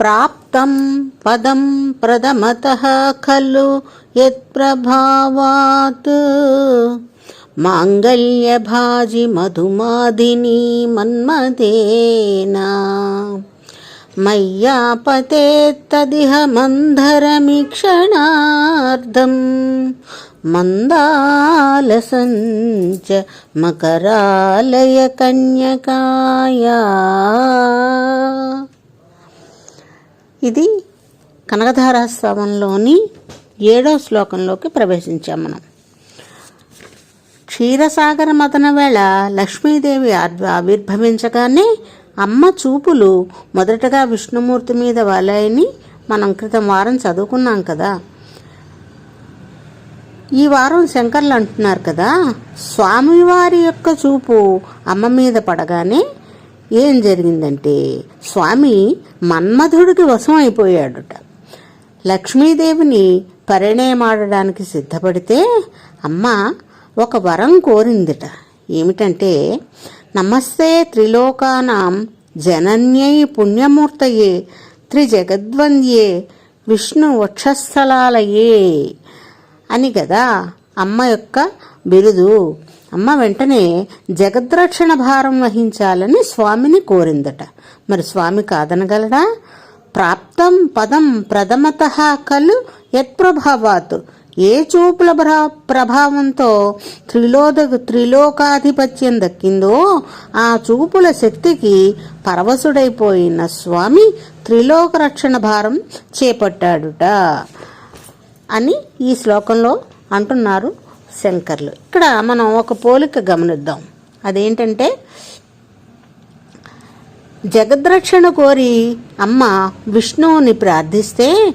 ప్రాప్తం పదం ప్రథమత ఖలు యత్ప్రభావాత్. మాంగళ్యభాజి మధుమాదిని మన్మదేన మన్మథేనా మయ్యాపతేత్తదిహ మందరమిక్షణార్థం మందాలసంచ మకరాలయ కన్యకాయా. ఇది కనకధారాస్వామంలోని ఏడో శ్లోకంలోకి ప్రవేశించాం మనం. క్షీరసాగర మదన వేళ లక్ష్మీదేవి ఆవిర్భవించగానే అమ్మ చూపులు మొదటగా విష్ణుమూర్తి మీద వాలాయని మనం క్రితం వారం చదువుకున్నాం కదా. ఈ వారం శంకర్లు అంటున్నారు కదా స్వామివారి యొక్క చూపు అమ్మ మీద పడగానే ఏం జరిగిందంటే స్వామి మన్మధుడికి వశం అయిపోయాడుట. లక్ష్మీదేవిని పరిణయమాడడానికి సిద్ధపడితే అమ్మ ఒక వరం కోరిందిట. ఏమిటంటే నమస్తే త్రిలోకానాం జనన్యై పుణ్యమూర్తయే త్రిజగద్వంద్యే విష్ణు వక్షస్థలాలయే అని కదా అమ్మ యొక్క బిరుదు. అమ్మ వెంటనే జగద్రక్షణ భారం వహించాలని స్వామిని కోరిందట. మరి స్వామి కాదనగలడా? ప్రాప్తం పదం ప్రథమత కలు యత్ప్రభావాత్ ఏ చూపుల ప్రభావంతో త్రిలోద త్రిలోకాధిపత్యం దక్కిందో ఆ చూపుల శక్తికి పరవశుడైపోయిన స్వామి త్రిలోక రక్షణ భారం చేపట్టాడుట అని ఈ శ్లోకంలో అంటున్నారు. శంకర్లు. ఇక్కడ మనం ఒక పోలిక గమనిద్దాం. అదేంటంటే జగద్రక్షణ కోరి అమ్మ విష్ణువుని ప్రార్థిస్తే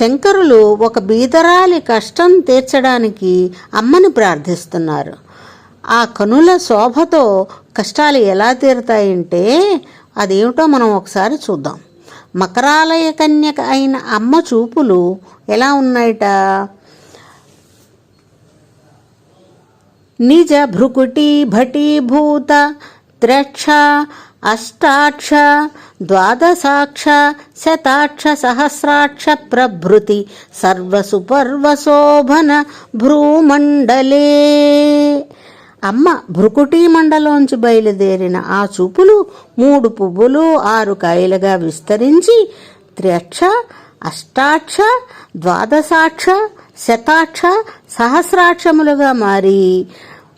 శంకరులు ఒక బీదరాలి కష్టం తీర్చడానికి అమ్మని ప్రార్థిస్తున్నారు. ఆ కనుల శోభతో కష్టాలు ఎలా తీరుతాయంటే అదేమిటో మనం ఒకసారి చూద్దాం. మకరాలయ కన్యక అయిన అమ్మ చూపులు ఎలా ఉన్నాయట? నిజ భృకుటి భటీభూత త్రక్ష అష్టాక్ష ద్వాదశాక్ష శతాక్ష సహస్రాక్ష ప్రభృతి సర్వసుపర్వశోభన భ్రూమండలే అమ్మ భ్రుకుటీ మండలోంచి బయలుదేరిన ఆ చూపులు మూడు పువ్వులు ఆరు కాయలుగా విస్తరించి త్రక్ష అష్టాక్ష ద్వాదశాక్ష శతాక్ష సహస్రాక్షములుగా మారి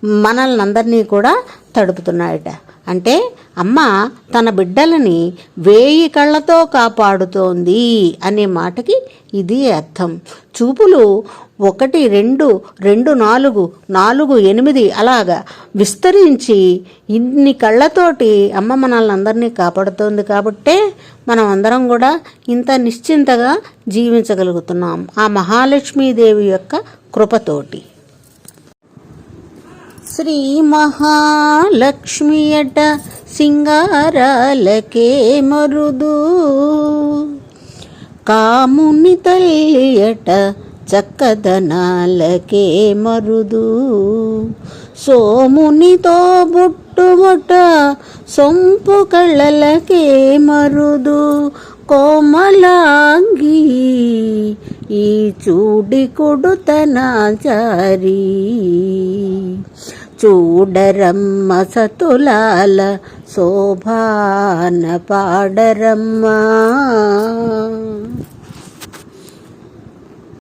మనల్ని అందరినీ కూడా తడుపుతున్నాయట. అంటే అమ్మ తన బిడ్డలని వేయి కళ్ళతో కాపాడుతోంది అనే మాటకి ఇది అర్థం. చూపులు ఒకటి రెండు రెండు నాలుగు నాలుగు ఎనిమిది అలాగా విస్తరించి ఇన్ని కళ్ళతోటి అమ్మ మనల్ని అందరినీ కాపాడుతోంది కాబట్టే మనం అందరం కూడా ఇంత నిశ్చింతగా జీవించగలుగుతున్నాం. ఆ మహాలక్ష్మీదేవి యొక్క కృపతోటి. శ్రీ మహాలక్ష్మియట సింగారాలకే మరుదు. కాముని తల్లియట చక్కదనాలకే మరుదు. సోమునితో బుట్టుబొట సొంపు కళ్ళలకే మరుదు. కోమలాంగి ఈ చూడి కొడుతనాచారి చూడరమ్మ సతులాల శోభాన పాడరమ్మా.